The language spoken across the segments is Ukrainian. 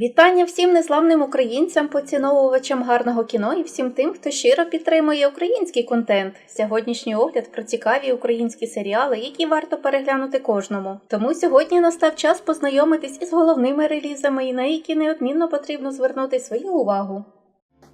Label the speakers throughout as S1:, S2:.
S1: Вітання всім незламним українцям, поціновувачам гарного кіно і всім тим, хто щиро підтримує український контент. Сьогоднішній огляд про цікаві українські серіали, які варто переглянути кожному. Тому сьогодні настав час познайомитись із головними релізами, і на які неодмінно потрібно звернути свою увагу.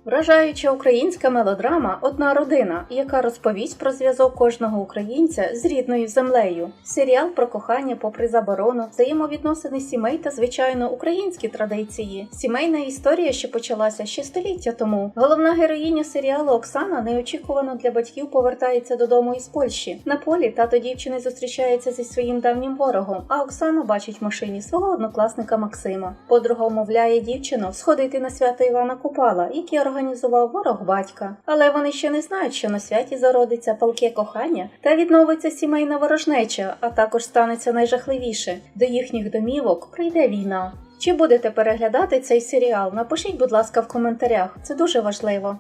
S1: Вражаюча українська мелодрама Одна родина, яка розповість про зв'язок кожного українця з рідною землею. Серіал про кохання попри заборону, взаємовідносини сімей та звичайно українські традиції. Сімейна історія, що почалася ще століття тому. Головна героїня серіалу Оксана неочікувано для батьків повертається додому із Польщі. На полі тато дівчини зустрічається зі своїм давнім ворогом, а Оксана бачить в машині свого однокласника Максима. Подруга умовляє дівчину сходити на свято Івана Купала, який організував ворог батька. Але вони ще не знають, що на святі зародиться палке кохання та відновиться сімейна ворожнеча, а також станеться найжахливіше. До їхніх домівок прийде війна. Чи будете переглядати цей серіал? Напишіть, будь ласка, в коментарях. Це дуже важливо.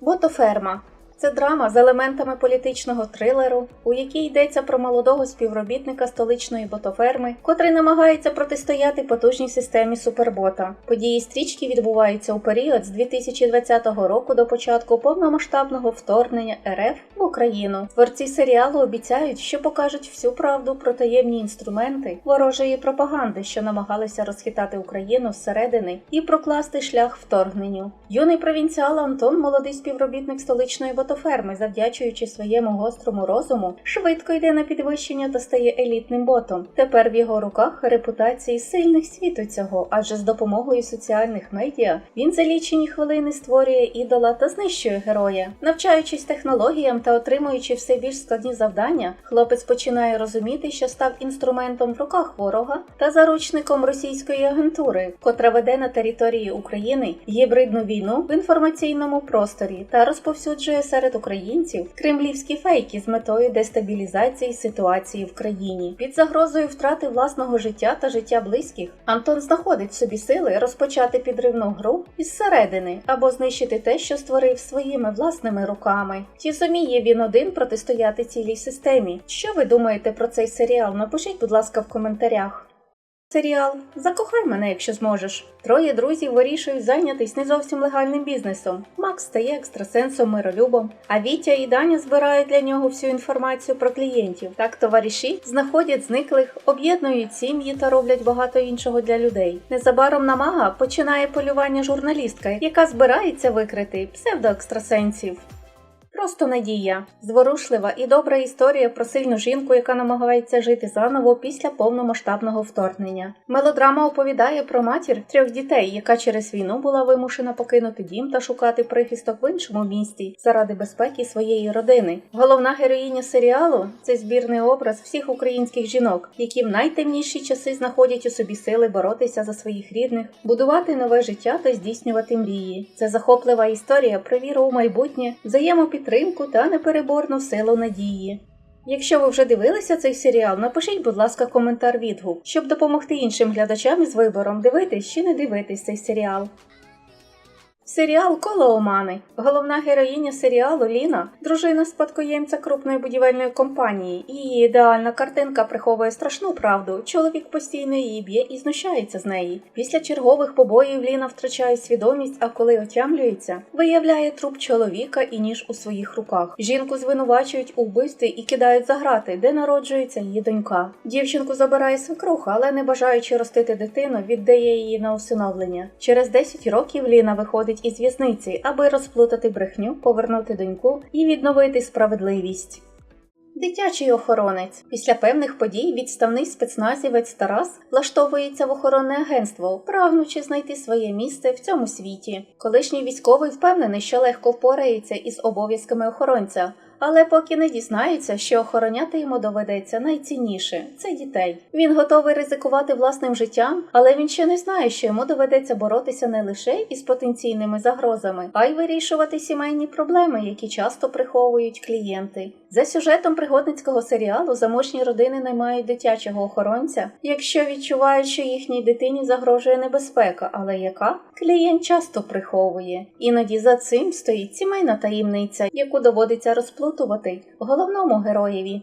S1: Ботоферма. Це драма з елементами політичного трилеру, у якій йдеться про молодого співробітника столичної ботоферми, котрий намагається протистояти потужній системі супербота. Події стрічки відбуваються у період з 2020 року до початку повномасштабного вторгнення РФ Україну. Творці серіалу обіцяють, що покажуть всю правду про таємні інструменти ворожої пропаганди, що намагалися розхитати Україну зсередини і прокласти шлях вторгненню. Юний провінціал Антон, молодий співробітник столичної ботоферми, завдячуючи своєму гострому розуму, швидко йде на підвищення та стає елітним ботом. Тепер в його руках репутації сильних світу цього, адже з допомогою соціальних медіа він за лічені хвилини створює ідола та знищує героя. Навчаючись технологіям та отримуючи все більш складні завдання, хлопець починає розуміти, що став інструментом в руках ворога та заручником російської агентури, котра веде на території України гібридну війну в інформаційному просторі та розповсюджує серед українців кремлівські фейки з метою дестабілізації ситуації в країні. Під загрозою втрати власного життя та життя близьких Антон знаходить собі сили розпочати підривну гру із середини або знищити те, що створив своїми власними руками. Чи зуміє він один протистояти цілій системі? Що ви думаєте про цей серіал? Напишіть, будь ласка, в коментарях. Серіал Закохай мене, якщо зможеш. Троє друзів вирішують зайнятись не зовсім легальним бізнесом. Макс стає екстрасенсом миролюбом, а Вітя і Даня збирають для нього всю інформацію про клієнтів. Так товариші знаходять зниклих, об'єднують сім'ї та роблять багато іншого для людей. Незабаром на мага починає полювання журналістка, яка збирається викрити псевдоекстрасенсів. Просто надія, зворушлива і добра історія про сильну жінку, яка намагається жити заново після повномасштабного вторгнення. Мелодрама оповідає про матір трьох дітей, яка через війну була вимушена покинути дім та шукати прихисток в іншому місті заради безпеки своєї родини. Головна героїня серіалу це збірний образ всіх українських жінок, які в найтемніші часи знаходять у собі сили боротися за своїх рідних, будувати нове життя та здійснювати мрії. Це захоплива історія про віру у майбутнє, взаємопідтримку підтримку та непереборну силу надії. Якщо ви вже дивилися цей серіал, напишіть, будь ласка, коментар відгук, щоб допомогти іншим глядачам із вибором дивитись чи не дивитись цей серіал. Серіал Коло Омани. Головна героїня серіалу Ліна, дружина спадкоємця крупної будівельної компанії. Її ідеальна картинка приховує страшну правду. Чоловік постійно її б'є і знущається з неї. Після чергових побоїв Ліна втрачає свідомість, а коли отямлюється, виявляє труп чоловіка і ніж у своїх руках. Жінку звинувачують у вбивстві і кидають за грати, де народжується її донька. Дівчинку забирає свекруха, але не бажаючи ростити дитину, віддає її на усиновлення. Через 10 років Ліна виходить із в'язниці, аби розплутати брехню, повернути доньку і відновити справедливість. Дитячий охоронець після певних подій відставний спецназівець Тарас влаштовується в охоронне агентство, прагнучи знайти своє місце в цьому світі. Колишній військовий впевнений, що легко впорається із обов'язками охоронця. Але поки не дізнається, що охороняти йому доведеться найцінніше це дітей. Він готовий ризикувати власним життям, але він ще не знає, що йому доведеться боротися не лише із потенційними загрозами, а й вирішувати сімейні проблеми, які часто приховують клієнти. За сюжетом пригодницького серіалу заможні родини наймають дитячого охоронця, якщо відчувають, що їхній дитині загрожує небезпека, але яка клієнт часто приховує. Іноді за цим стоїть сімейна таємниця, яку доводиться розплутувати головному героєві.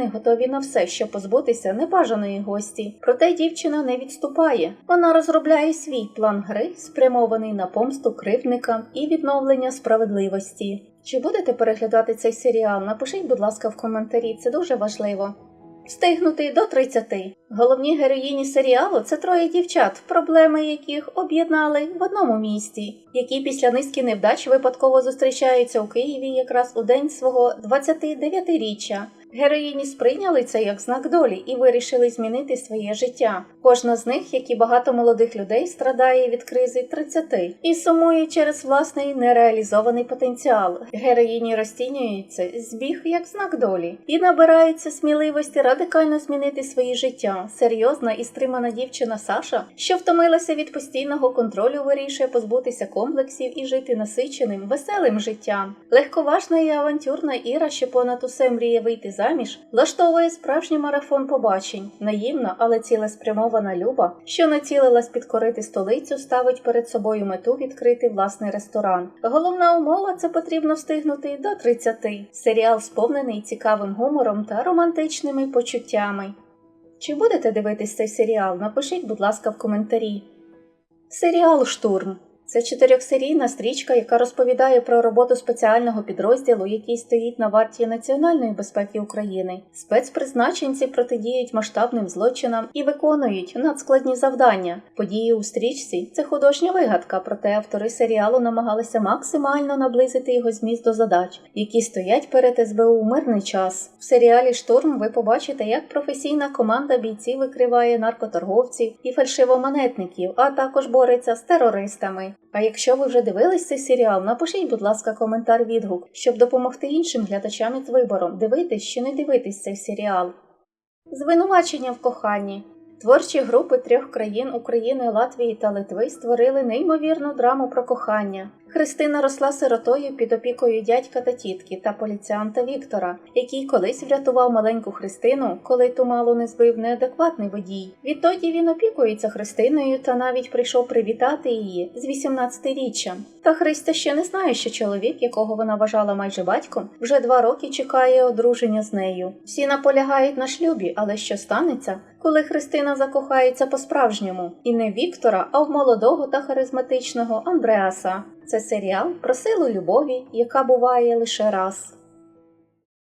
S1: готові на все, щоб позбутися небажаної гості. Проте дівчина не відступає. Вона розробляє свій план гри, спрямований на помсту кривдникам і відновлення справедливості. Чи будете переглядати цей серіал? Напишіть, будь ласка, в коментарі, це дуже важливо. Встигнути до 30. Головні героїні серіалу це троє дівчат, проблеми яких об'єднали в одному місті, які після низки невдач випадково зустрічаються у Києві якраз у день свого 29-річчя. Героїні сприйняли це як знак долі і вирішили змінити своє життя. Кожна з них, як і багато молодих людей, страдає від кризи 30 і сумує через власний нереалізований потенціал. Героїні розцінюються збіг як знак долі і набираються сміливості радикально змінити своє життя. Серйозна і стримана дівчина Саша, що втомилася від постійного контролю, вирішує позбутися комплексів і жити насиченим, веселим життям. Легковажна і авантюрна Іра, що понад усе мріє вийти заміж, влаштовує справжній марафон побачень, наївна, але цілеспрямована Люба, що націлилась підкорити столицю, ставить перед собою мету відкрити власний ресторан. Головна умова це потрібно встигнути до 30. Серіал сповнений цікавим гумором та романтичними почуттями. Чи будете дивитись цей серіал? Напишіть, будь ласка, в коментарі. Серіал Штурм це чотирьохсерійна стрічка, яка розповідає про роботу спеціального підрозділу, який стоїть на варті національної безпеки України. Спецпризначенці протидіють масштабним злочинам і виконують надскладні завдання. Події у стрічці це художня вигадка, проте автори серіалу намагалися максимально наблизити його зміст до задач, які стоять перед СБУ у мирний час. В серіалі Штурм ви побачите, як професійна команда бійців викриває наркоторговців і фальшивомонетників, а також бореться з терористами. А якщо ви вже дивились цей серіал, напишіть, будь ласка, коментар відгук, щоб допомогти іншим глядачам із вибором, дивитись чи не дивитись цей серіал. Звинувачення в коханні. Творчі групи трьох країн України, Латвії та Литви створили неймовірну драму про кохання. Христина росла сиротою під опікою дядька та тітки та поліціанта Віктора, який колись врятував маленьку Христину, коли ту мало не збив неадекватний водій. Відтоді він опікується Христиною та навіть прийшов привітати її з 18-річчям. Та Христа ще не знає, що чоловік, якого вона вважала майже батьком, вже два роки чекає одруження з нею. Всі наполягають на шлюбі, але що станеться? Коли Христина закохається по-справжньому, і не Віктора, а в молодого та харизматичного Андреаса. Це серіал про силу любові, яка буває лише раз.